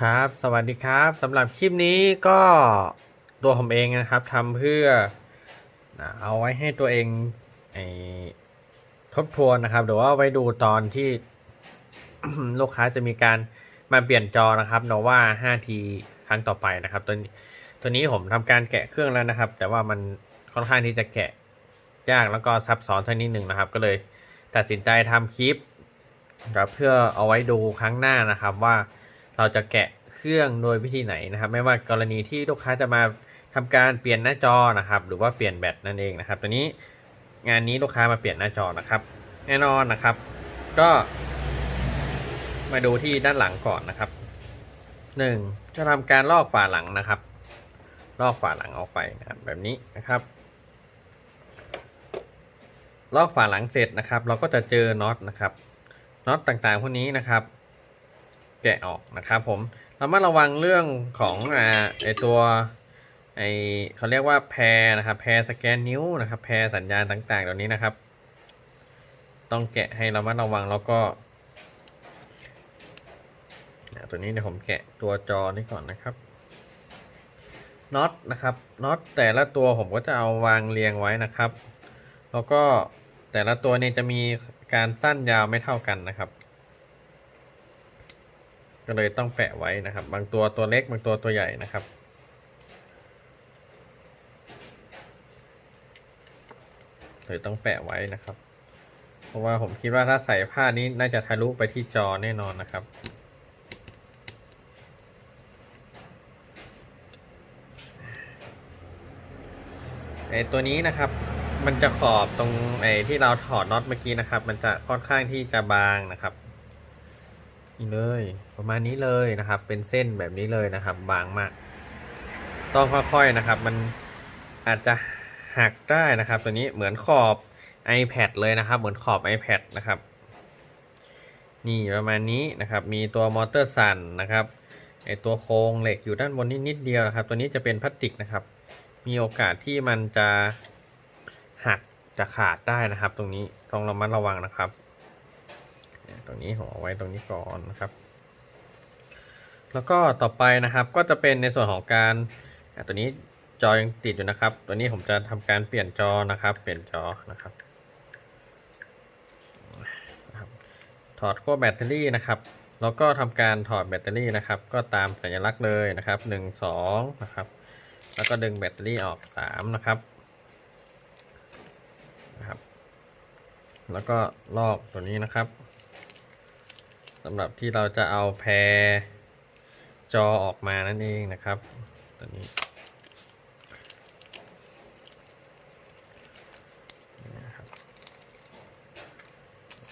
ครับ สวัสดีครับสำหรับคลิปนี้ก็ตัวผมเองนะครับทำเพื่อนะเอาไว้ให้ตัวเองไอทบทวนนะครับ หรือว่าไว้ดูตอนที่ลูกค้าจะมีการมาเปลี่ยนจอนะครับโนว่า 5T ครั้งต่อไปนะครับ ตัวนี้ตัวนี้ผมทำการแกะเครื่องแล้วนะครับ แต่ว่ามันค่อนข้างที่จะแกะยากแล้วก็ซับซ้อนสักนิดหนึ่งนะครับ ก็เลยตัดสินใจทำคลิปครับเพื่อเอาไว้ดูครั้งหน้านะครับว่าเราจะแกะ เครื่องโดยวิธีไหนนะครับ ไม่ว่ากรณีที่ลูกค้าจะมาทำการเปลี่ยนหน้าจอนะครับ หรือว่าเปลี่ยนแบตนั่นเองนะครับตัวนี้งานนี้ลูกค้ามาเปลี่ยนหน้าจอนะครับ แน่นอนนะครับ ก็มาดูที่ด้านหลังก่อนนะครับหนึ่งจะทำการลอกฝาหลังนะครับ ลอกฝาหลังออกไปนะครับแบบนี้นะครับ ลอกฝาหลังเสร็จนะครับ เราก็จะเจอน็อตนะครับน็อตต่างๆพวกนี้นะครับ แกะออกนะครับผม รามาระวังเรื่องของอ่าไอตัวไอเขาเรียกว่าแพรนะครับ แพรสแกนนิ้วนะครับ แพรสัญญาณต่างๆเหล่านี้นะครับ ต้องแกะให้เรามาระวังแล้วก็ตัวนี้เดี๋ยวผมแกะตัวจอนี้ก่อนนะครับน็อตนะครับน็อตแต่ละตัวผมก็จะเอาวางเรียงไว้นะครับ แล้วก็แต่ละตัวเนี่ยจะมีการสั้นยาวไม่เท่ากันนะครับ ก็เลยต้องแปะไว้นะครับ บางตัวตัวเล็กบางตัวตัวใหญ่นะครับ เลยต้องแปะไว้นะครับ เพราะว่าผมคิดว่าถ้าใส่ผ้านี้น่าจะทะลุไปที่จอแน่นอนนะครับไอตัวนี้นะครับมันจะขอบตรงไอที่เราถอดน็อตเมื่อกี้นะครับ มันจะค่อนข้างที่จะบางนะครับ นี่เลย ประมาณนี้เลยนะครับ เป็นเส้นแบบนี้เลยนะครับ บางมาก ต้องค่อยๆนะครับ มันอาจจะหักได้นะครับ ตัวนี้เหมือนขอบ iPad เลยนะครับ เหมือนขอบ iPad นะครับ นี่ประมาณนี้นะครับ มีตัวมอเตอร์สั่นนะครับไอตัวโครงเหล็กอยู่ด้านบนนิดนิดเดียวนะครับ ตัวนี้จะเป็นพลาสติกนะครับ มีโอกาสที่มันจะหักจะขาดได้นะครับ ตรงนี้ต้องระมัดระวังนะครับ ตรงนี้ผมเอไว้ตรงนี้ก่อนนะครับ แล้วก็ต่อไปนะครับก็จะเป็นในส่วนของการตัวนี้จอยังติดอยู่นะครับ ตัวนี้ผมจะทำการเปลี่ยนจอนะครับ เปลี่ยนจอนะครับถอดขั้วแบตเตอรี่นะครับ แล้วก็ทำการถอดแบตเตอรี่นะครับ ก็ตามสัญลักษณ์เลยนะครับหนึ่งสองนะครับ แล้วก็ดึงแบตเตอรี่ออกสามนะครับนะครับ แล้วก็ลอกตัวนี้นะครับำหรับที่เราจะเอาแพรจอออกมานั่นเองนะครับตัวนี้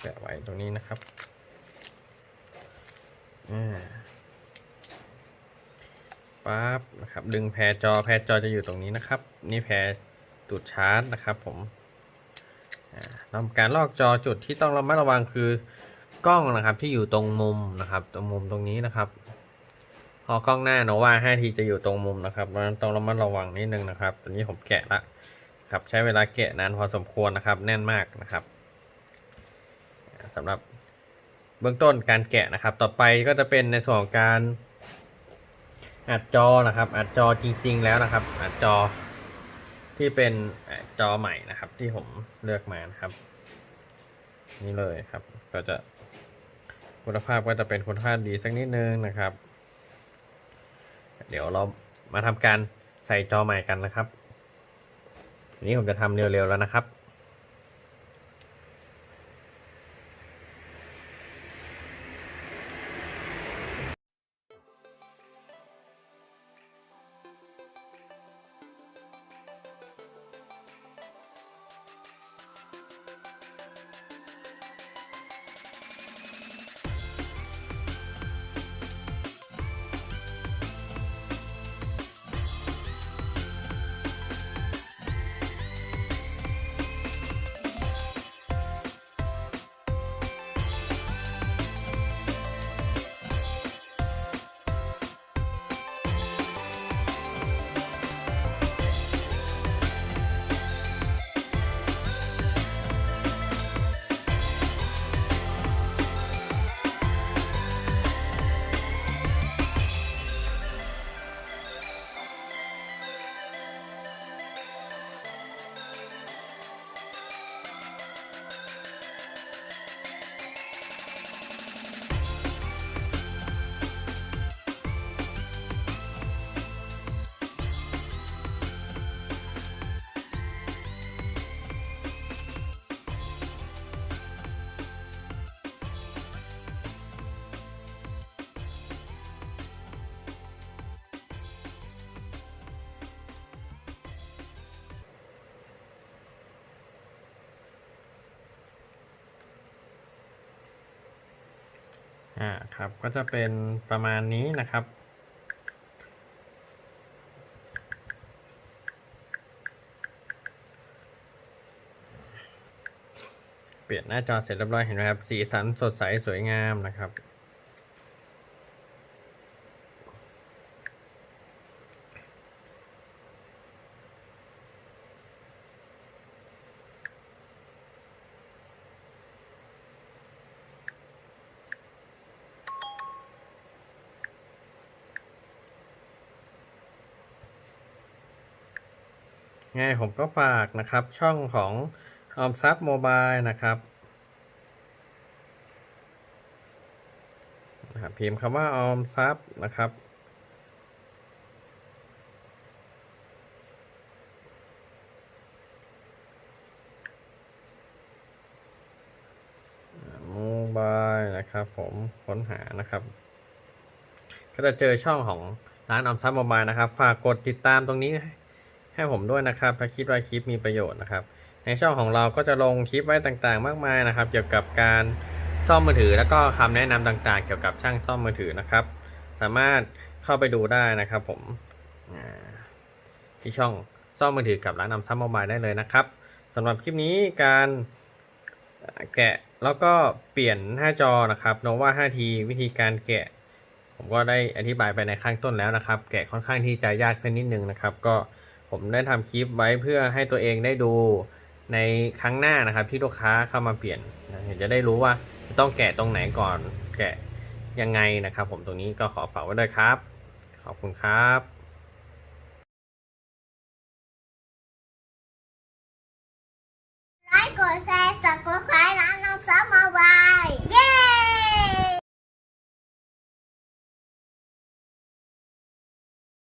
แปะไว้ตรงนี้นะครับปั๊บนะครับ ดึงแพรจอแพรจอจะอยู่ตรงนี้นะครับ นี่แพรตูดชาร์จนะครับ ผมทำการลอกจอจุดที่ต้องระมัดระวังคือ กล้องนะครับที่อยู่ตรงมุมนะครับ ตรงมุมตรงนี้นะครับพอกล้องหน้าโนว่า 5T จะอยู่ตรงมุมนะครับเพราะฉะนั้นต้องระมัดระวังนิดนึงนะครับตัวนี้ผมแกะละครับใช้เวลาแกะนานพอสมควรนะครับ แน่นมากนะครับสำหรับเบื้องต้นการแกะนะครับ ต่อไปก็จะเป็นในส่วนของการอัดจอนะครับอัดจอจริง ๆ แล้วนะครับอัดจอที่เป็นจอใหม่นะครับ ที่ผมเลือกมานะครับ นี่เลยครับ ก็จะ คุณภาพก็จะเป็นคุณภาพดีสักนิดนึงนะครับ เดี๋ยวเรามาทำการใส่จอใหม่กันนะครับ นี้ผมจะทำเร็วๆแล้วนะครับ อ่าครับก็จะเป็นประมาณนี้นะครับ เปลี่ยนหน้าจอเสร็จเรียบร้อยเห็นไหมครับ สีสันสดใสสวยงามนะครับ ไงผมก็ฝากนะครับช่องของออมทรัพย์โมบายนะครับนะครับพิมพ์คำว่าออมทรัพย์นะครับ โมบายนะครับผมค้นหานะครับ ก็จะเจอช่องของร้านออมทรัพย์โมบายนะครับ ฝากกดติดตามตรงนี้ ให้ผมด้วยนะครับถ้าคิดว่าคลิปมีประโยชน์นะครับ ในช่องของเราก็จะลงคลิปไว้ต่างๆ มากมายนะครับ เกี่ยวกับการซ่อมมือถือ แล้วก็คำแนะนำต่างๆ เกี่ยวกับช่างซ่อมมือถือนะครับ สามารถเข้าไปดูได้นะครับ ผมที่ช่องซ่อมมือถือกับร้านนำซัมโมบายได้เลยนะครับสำหรับคลิปนี้การแกะแล้วก็เปลี่ยนหน้าจอนะครับ Nova 5T วิธีการแกะ ผมก็ได้อธิบายไปในข้างต้นแล้วนะครับ แกะค่อนข้างที่จะยากขึ้นนิดนึงนะครับ ก็ ผมได้ทำคลิปไว้เพื่อให้ตัวเองได้ดูในครั้งหน้านะครับ ที่ลูกค้าเข้ามาเปลี่ยนนะจะได้รู้ว่าจะต้องแกะตรงไหนก่อน แกะยังไงนะครับ ผมตรงนี้ก็ขอฝากไว้ด้วยครับ ขอบคุณครับ